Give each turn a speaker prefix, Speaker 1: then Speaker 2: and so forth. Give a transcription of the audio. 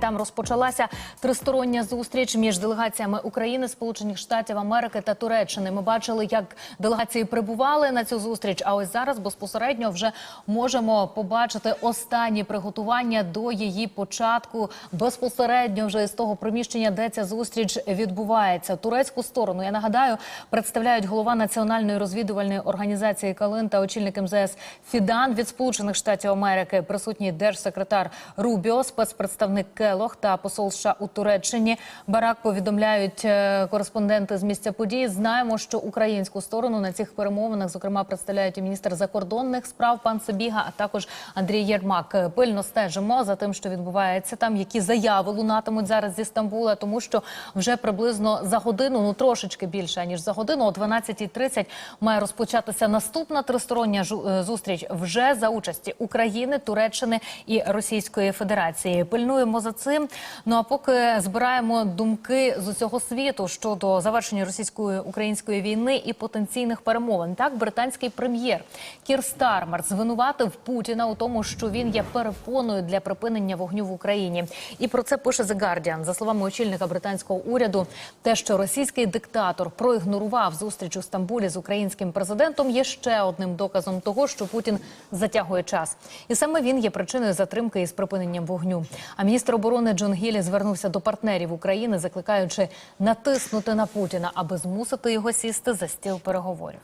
Speaker 1: Там розпочалася тристороння зустріч між делегаціями України, Сполучених Штатів Америки та Туреччини. Ми бачили, як делегації прибували на цю зустріч. А ось зараз безпосередньо вже можемо побачити останні приготування до її початку. Безпосередньо вже з того приміщення, де ця зустріч відбувається. Турецьку сторону я нагадаю, представляють голова національної розвідувальної організації Калин та очільник МЗС Фідан від Сполучених Штатів Америки. Присутній держсекретар Рубіо, спецпредставник Келох та посол США у Туреччині. Барак повідомляють е, кореспонденти з місця події. Знаємо, що українську сторону на цих перемовинах, зокрема, представляють і міністр закордонних справ пан Собіга, а також Андрій Єрмак. Е, Пильно стежимо за тим, що відбувається там, які заяви лунатимуть зараз зі Стамбула, тому що вже приблизно за годину, ну трошечки більше ніж за годину, о 12.30 має розпочатися наступна тристороння е, зустріч вже за участі України, Туреччини і Російської Федерації. Пильнуємо за цим. Ну а поки збираємо думки з усього світу щодо завершення російської української війни і потенційних перемовин. Так, британський прем'єр Кір Стармер звинуватив Путіна у тому, що він є перепоною для припинення вогню в Україні. І про це пише The Guardian. За словами очільника британського уряду, те, що російський диктатор проігнорував зустріч у Стамбулі з українським президентом, є ще одним доказом того, що Путін затягує час, і саме він є причиною затримки із припиненням вогню. А міністр оборони Джон Гілі звернувся до партнерів України, закликаючи натиснути на Путіна, аби змусити його сісти за стіл переговорів.